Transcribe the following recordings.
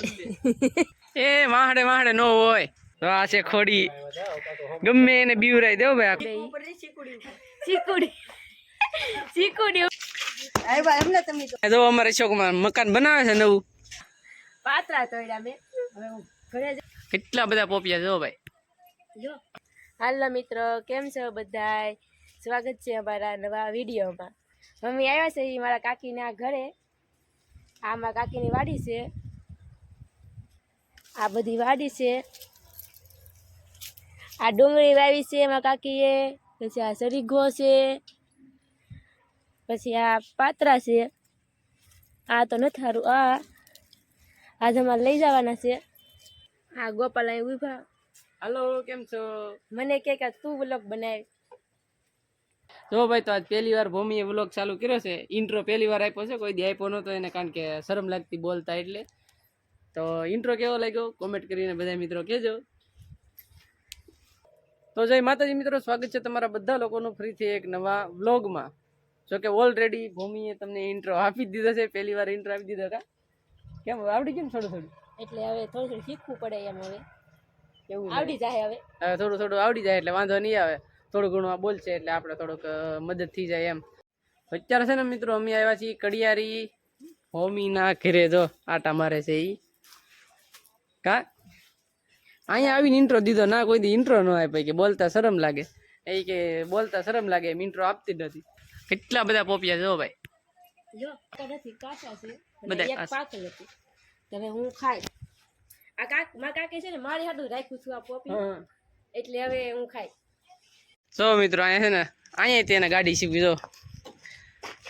એ વાહડે વાહડે નો હોય. તો આ છે ખોડી. ગમે એને બીવરાઈ દેવ ભાઈ ચીકુડી ચીકુડી જો. અમારે છોકમાં મકાન બનાવે છે નવું. પાતરા તોડ્યા મેં. હવે હું ઘરે જ કેટલા બધા પોપિયા જો ભાઈ. જો. હાલો મિત્રો કેમ છો બધાય? સ્વાગત છે અમારા નવા વિડીયોમાં. મમ્મી આવ્યા છે એ મારા કાકીના ઘરે. આ મારા કાકીની વાડી છે. આ બધી વાડી છે. આ ડુંગળી વાવી છે એમાં કાકીએ પછી આ સરીઘો છે પછી આ પાત્રા છે. આ તો નથી સારું આ આજે અમારે લઈ જવાના છે. આ ગોપાલ અહીં ઊભા હલો કેમ છો? મને કે કે તું બ્લોગ બનાવી જો ભાઈ તો આજ પહેલી વાર ભૂમિએ વ્લોગ ચાલુ કર્યો છે. ઇન્ટ્રો પહેલી વાર આપ્યો છે કોઈ દી આપ્યો નહોતો એને કારણ કે શરમ લાગતી બોલતા એટલે. તો ઇન્ટ્રો કેવો લાગ્યો? કોમેન્ટ કરીને બધા મિત્રો કહેજો. તો જય માતાજી મિત્રો સ્વાગત છે તમારા બધા લોકોનું ફરીથી એક નવા વ્લોગમાં. જો કે ઓલરેડી ભૂમિએ તમને ઇન્ટ્રો આપી જ દીધો છે પહેલી વાર ઇન્ટ્રો આપી દીધો કા? કેમ આવડી કેમ થોડું થોડું? એટલે હવે થોડું થોડું શીખવું પડે એમ હવે. એવું આવડી જાય હવે. હવે થોડું થોડું આવડી જાય એટલે વાંધો નહીં આવે. થોડું ઘણું બોલશે એટલે આપણે થોડુંક મદદ થઈ જાય એમ. અત્યારે છે ને મિત્રો અમે આવ્યા છીએ કડિયારી હોમીના ઘેરે. જો આટા મારે છે ઈ. કા? અહીંયા આવીને ઇન્ટ્રો દીધો. ના કોઈ ઇન્ટ્રો ન આપ્યો કે બોલતા શરમ લાગે. એ કે બોલતા શરમ લાગે એમ ઇન્ટ્રો આપતી જ નથી. કેટલા બધા પોપિયા જો ભાઈ બધા હવે હું ખાઈ. આ કાક મારા કાકે છે ને મારી હાટું રાખ્યું છું આ પોપી એટલે હવે હું ખાઈ. જો મિત્રો અહીંયા છે ને અહીંયા તેને ગાડી શીખવી જો.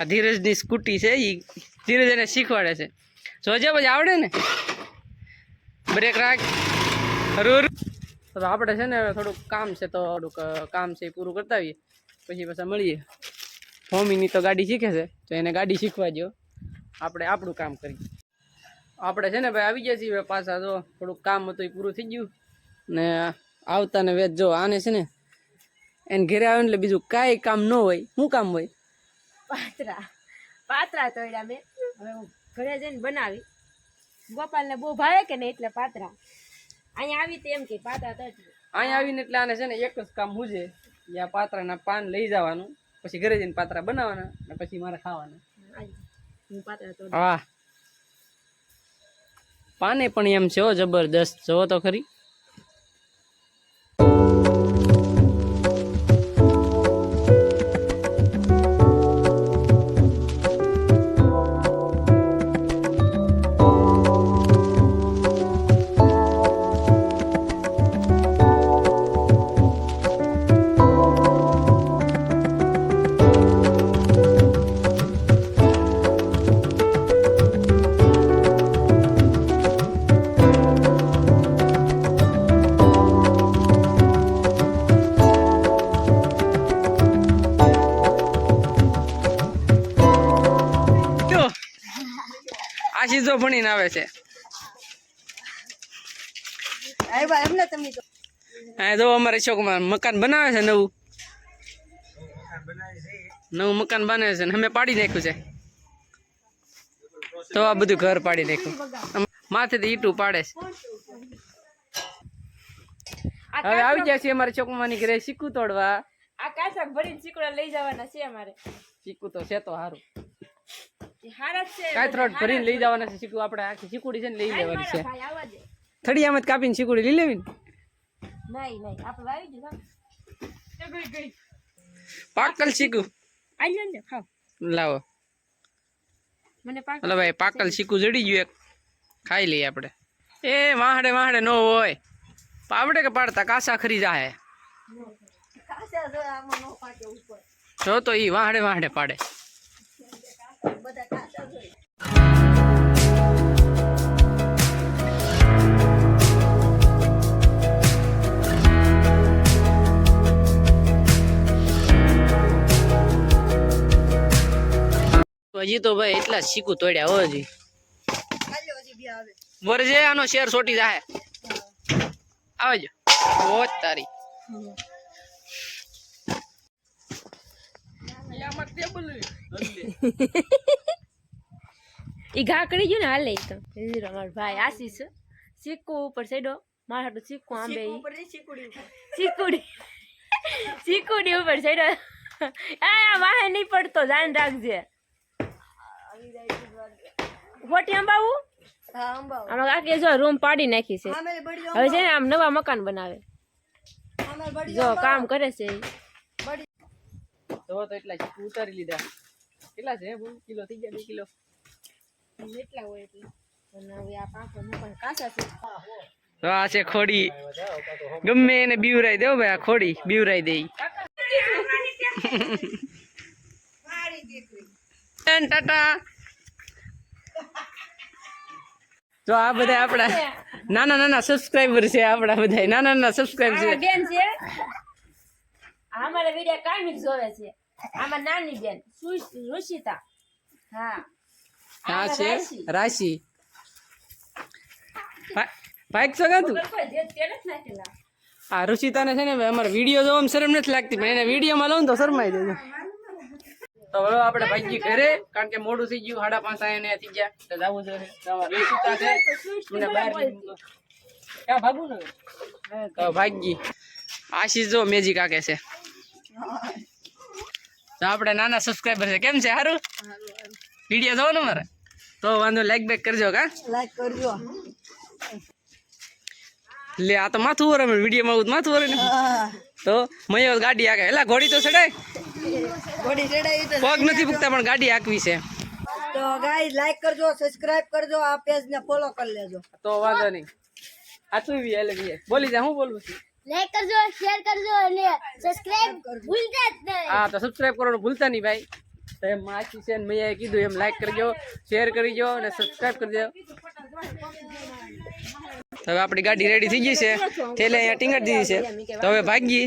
આ ધીરજની સ્કૂટી છે એ ધીરજ એને શીખવાડે છે. જોજે પછી આવડે ને. બ્રેક રાખ. હરું તો આપણે છે ને થોડુંક કામ છે તો થોડુંક કામ છે એ પૂરું કરતા આવીએ. પછી પાછા મળીએ. હોમીની તો ગાડી શીખે છે, તો એને ગાડી શીખવા દો આપણે આપણું કામ કરીએ. આપણે છે ને ભાઈ આવી ગયા છીએ પાછા, જો થોડુંક કામ હતું એ પૂરું થઈ ગયું. ને આવતા ને વેચ જો આને છે ને, એને ઘરે આવે એટલે બીજું કાંઈ કામ ન હોય. શું કામ હોય? પાત્રા. પાત્રા તોડ્યા મેં. હવે હું ઘરે જઈને બનાવી. ગોપાલને બહુ ભાવે કે નહીં એટલે પાત્રા. અહીંયા આવી તેમ કે પાત્રા તોડી અહીંયા આવીને એટલે આને છે ને એક જ કામ હુજે. આ પાતરાના પાન લઈ જવાનું. પછી ઘરે જઈને પાત્રા બનાવવાના અને પછી મારે ખાવાના. હું પાત્રા પાને પણ એમ છે હો જબરદસ્ત. જોવો તો ખરી. આશીષ ભણીને આવે છે. હા જો અમારે ચોકમાં મકાન બનાવે છે નવું. નવું મકાન બને છે ને અમે પાડી નાખ્યું છે. તો આ બધું ઘર પાડી નાખ્યું. માથેથી ઈટું પાડે છે. હવે આવી જશે છે અમારે ચોકમાની ઘરે શીખું તોડવા. આ કાચા ભરીને ચીકડા લઈ જવાના છે અમારે. શીખું તો છે તો સારું થ્રોટ ભરીને લઈ જવાના છે આપણે આખી શીકુડી છે ને લઈ લેવાની છે. જ કાપીને શીકુડી લઈ લેવી ને? નહીં નહીં આપણે વાવી દીધું ગઈ ગઈ. પાકલ શીખું. આવી ને ખાવ. લાવો. હલો ભાઈ પાકલ શીખું જડી ગયું એક. ખાઈ લઈએ આપણે. એ વાહડે વાહડે નો હોય. પાવડે કે પાડતા? કાસા ખરી જાય જો તો ઈ વાહડે વાહડે પાડે. હજી તો ભાઈ એટલા શીખું તોડ્યા હો હજી. વરજે આનો શેર સોટી જાય આવજો. ઓ તારી. એ ઘા કરી ગયું ને હાલે ઈ તો. હીરો મારો ભાઈ આશીષ. સિક્કો ઉપર સેડો મારા હાટુ સિક્કો આંબે ઈ. ચીકુડી ચીકુડી ઉપર. સેડો આ વાહે નહીં પડતો ધ્યાન રાખજે. ખોટી અંબાવું? આમાં કાકી જો રૂમ પાડી નાખી છે. હવે છે ને આમ નવા મકાન બનાવે. જો કામ કરે છે. તો તો એટલા ઉતારી લીધા. કેટલા છે બહુ? કિલો થઈ ગયા બે કિલો. એટલા હોય એટલા. હવે આ પાંખો મકાન કાચા છે. તો આ છે ખોડી. ગમે એને બીવરાઈ દેવો ભાઈ આ ખોડી બીવરાઈ દે ટાટા. તો આ બધા આપણા નાના નાના સબસ્ક્રાઇબર છે આપણા બધા નાના નાના સબસ્ક્રાઇબર છે. બેન છે. અમારા વિડિયો કાયમિક જોવે છે. આમાં નાની બેન રુષિતા હા. આ છે રાશિ. ભાઈક ભાઈ છો તું વગર કોઈ જે તે નથી નાખેલા. આ રુચિતાને છે ને અમારા વીડિયો જોવામાં શરમ નથી લાગતી પણ એને વિડીયોમાં લઉં તો શરમાઈ દેજો તો હવે આપણે ભાગી ઘરે કારણ કે મોડું થઈ ગયું સાડા પાંચ આયા થઈ ગયા. તો જવું જોઈએ તો છે. મને બહાર ક્યાં ભાગવું ને તો ભાગી આશીષ જો મેજી કાકે છે. તો આપણે નાના સબસ્ક્રાઈબર છે. કેમ છે? સારું વીડિયો જોવો ને મારે તો વાંધો લાઈક બેક કરજો કા? લાઈક કરજો. લે આ તો માથું વરે વિડીયોમાં માથું વરે ને. તો મયો ગાડી આગળ એલા ઘોડી તો ચડાય પગ નથી ફૂકતા પણ ગાડી આકવી છે. તો ગાઈસ લાઈક કરજો સબસ્ક્રાઇબ કરજો આ પેજ ને ફોલો કરી લેજો. તો વાંધો નહીં. આટલું બી એટલે બી બોલી જા હું બોલું છું? લાઈક કરજો શેર કરજો અને સબસ્ક્રાઇબ ભૂલતા જ નહીં. હા તો સબસ્ક્રાઇબ કરવાનું ભૂલતા નહીં ભાઈ. તો એમ માસી છે ને મૈયાએ કીધું એમ લાઈક કરજો શેર કરજો અને સબસ્ક્રાઇબ કરજો તો હવે આપણી ગાડી રેડી થઈ ગઈ છે. થેલે અહીંયા ટીંગાડી દીધી છે. તો હવે ભાગી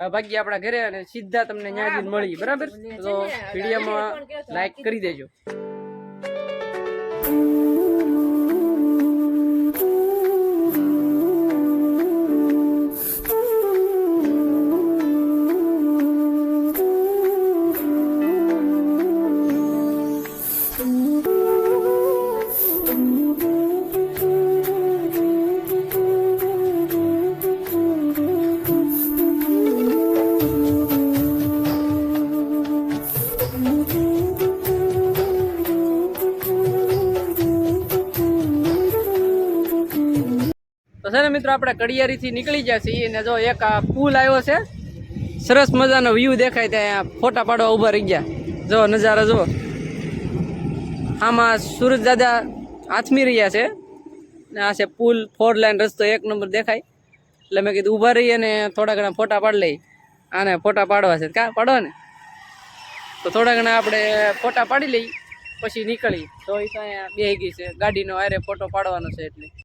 હવે ભાગી આપણા ઘરે અને સીધા તમને ન્યાજી મળી બરાબર? તો વિડીયોમાં લાઈક કરી દેજો. તો છે મિત્રો, આપણે કડિયારીથી નીકળી ગયા છીએ અને જો એક આ પુલ આવ્યો છે, સરસ મજાનો વ્યૂ દેખાય ત્યાં ફોટા પાડવા ઊભા રહી ગયા. જો નજારો જો આમાં સુરજ દાદા આથમી રહ્યા છે. ને આ છે પુલ ફોર લાઈન રસ્તો એક નંબર દેખાય. એટલે મેં કીધું ઊભા રહીએ ને થોડા ઘણા ફોટા પાડી લઈ આને ફોટા પાડવા છે. કા પાડવા ને? તો થોડા ઘણા આપણે ફોટા પાડી લઈ પછી નીકળી તો એ તો અહીંયા બે ગઈ છે. ગાડીનો આરે ફોટો પાડવાનો છે એટલે.